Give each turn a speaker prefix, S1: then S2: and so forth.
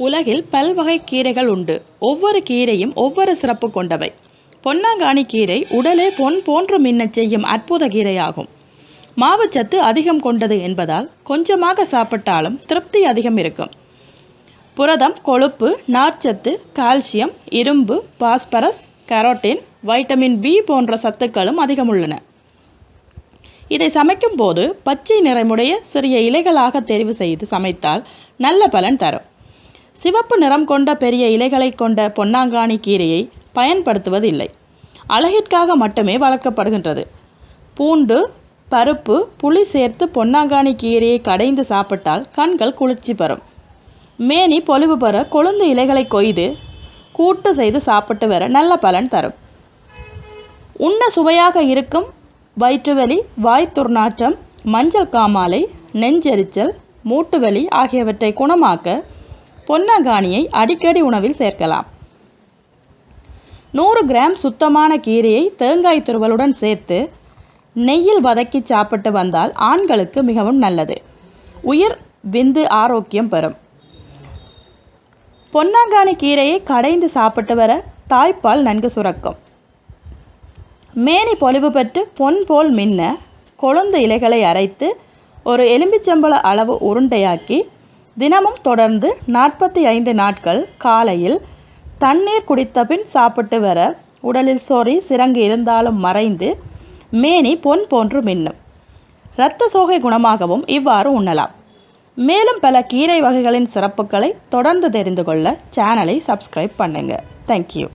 S1: உலகில் பல்வகை கீரைகள் உண்டு. ஒவ்வொரு கீரையும் ஒவ்வொரு சிறப்பு கொண்டவை. பொன்னாங்காணி கீரை உடலே பொன் போன்று மின்னச் செய்யும் அற்புத கீரையாகும். மாவுச்சத்து அதிகம் கொண்டது என்பதால் கொஞ்சமாக சாப்பிட்டாலும் திருப்தி அதிகம் இருக்கும். புரதம் கொழுப்பு நார்ச்சத்து கால்சியம் இரும்பு பாஸ்பரஸ் கரோட்டின் வைட்டமின் பி போன்ற சத்துக்களும் அதிகம் உள்ளன இதை சமைக்கும் போது பச்சை நிறமுடைய சிறிய இலைகளாக தெரிவு செய்து சமைத்தால் நல்ல பலன் தரும். சிவப்பு நிறம் கொண்ட பெரிய இலைகளை கொண்ட பொன்னாங்கானி கீரையை பயன்படுத்துவதில்லை. அழகிற்காக மட்டுமே வளர்க்கப்படுகின்றது. பூண்டு பருப்பு புளி சேர்த்து பொன்னாங்கானி கீரையை கடைந்து சாப்பிட்டால் கண்கள் குளிர்ச்சி பெறும். மேனி பொலிவு பெற கொழுந்து இலைகளை கொய்து கூட்டு செய்து சாப்பிட்டு வர நல்ல பலன் தரும். உண்ண சுவையாக இருக்கும் வயிற்றுவலி வாய்த்துர்நாற்றம் மஞ்சள் காமாலை நெஞ்செரிச்சல் மூட்டுவலி ஆகியவற்றை குணமாக்க பொன்னங்காணியை அடிக்கடி உணவில் சேர்க்கலாம். நூறு கிராம் சுத்தமான கீரையை தேங்காய் துருவலுடன் சேர்த்து நெய்யில் வதக்கி சாப்பிட்டு வந்தால் ஆண்களுக்கு மிகவும் நல்லது. உயிர் விந்து ஆரோக்கியம் பெறும். பொன்னாங்கானி கீரையை கடைந்து சாப்பிட்டு வர தாய்ப்பால் நன்கு சுரக்கும். மேனி பொலிவு பெற்று பொன் போல் மின்ன கொழுந்து இலைகளை அரைத்து ஒரு எலும்பிச்சம்பள அளவு உருண்டையாக்கி தினமும் தொடர்ந்து நாற்பத்தி ஐந்து நாட்கள் காலையில் தண்ணீர் குடித்த பின் சாப்பிட்டு வர உடலில் சொறி சிறங்கு இருந்தாலும் மறைந்து மேனி பொன் போன்று மின்னும். இரத்த சோகை குணமாகவும் இவ்வாறு உண்ணலாம். மேலும் பல கீரை வகைகளின் சிறப்புகளை தொடர்ந்து தெரிந்து கொள்ள சேனலை சப்ஸ்கிரைப் பண்ணுங்கள் தேங்க்யூ